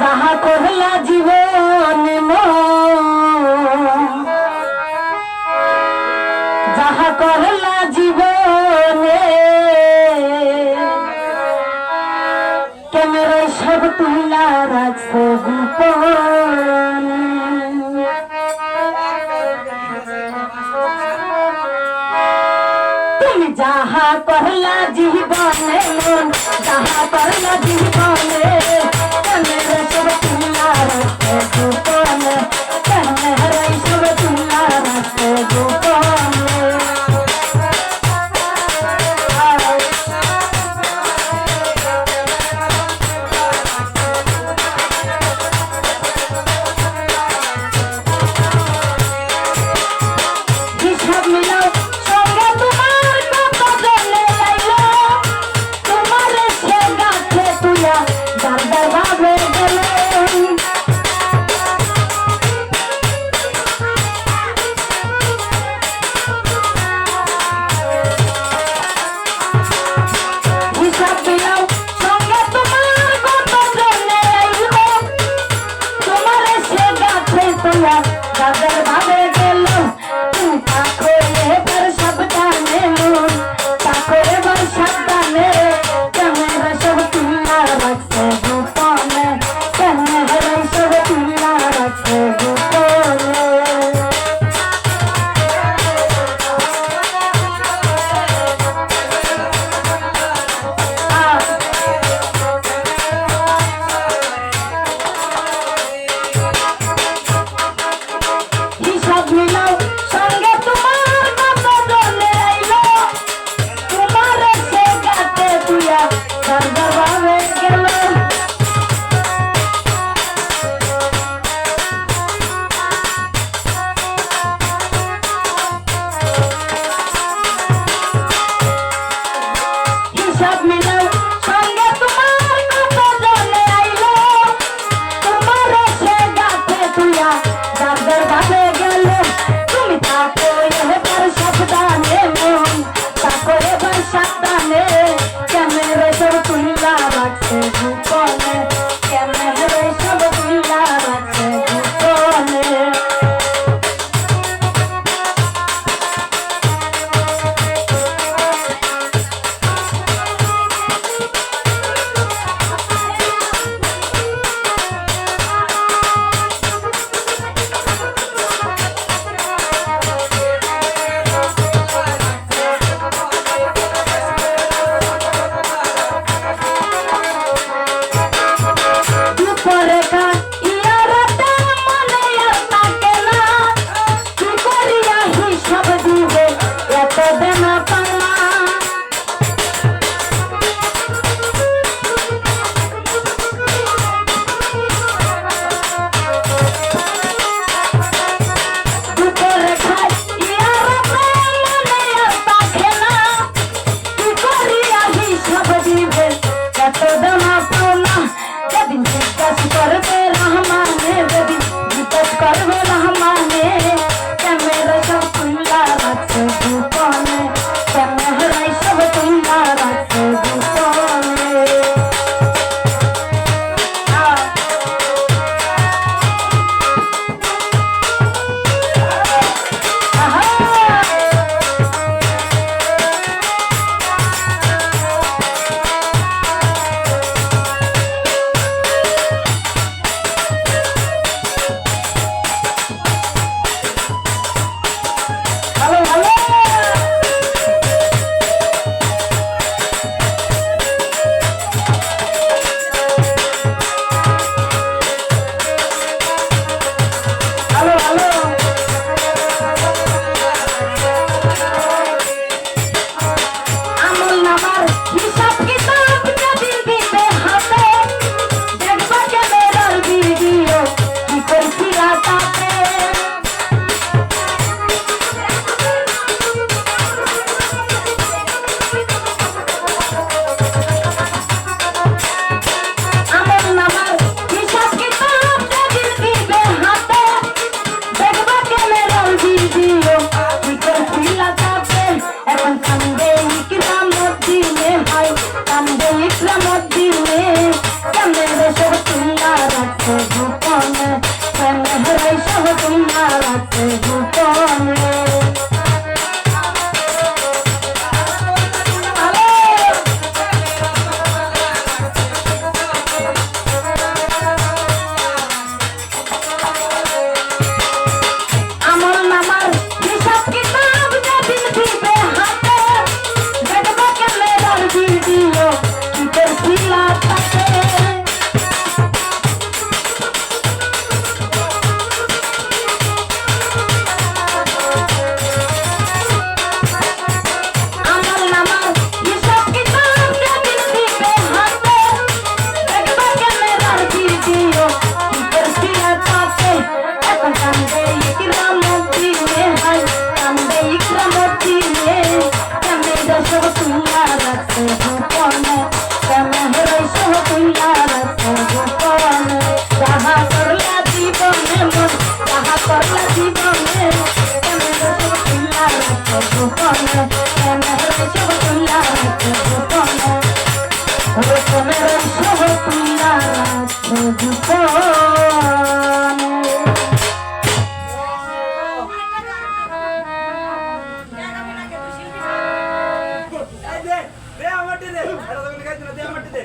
যাহা করলা জীবন যাহা করলা জীবনে ক্যামেরায় সব তুলা রাখছো গোপন। তুমি যাহা করলা জীবনে যাহা করলা জীবনে Let's go. 40 சேர்த்துல தேவட்டுது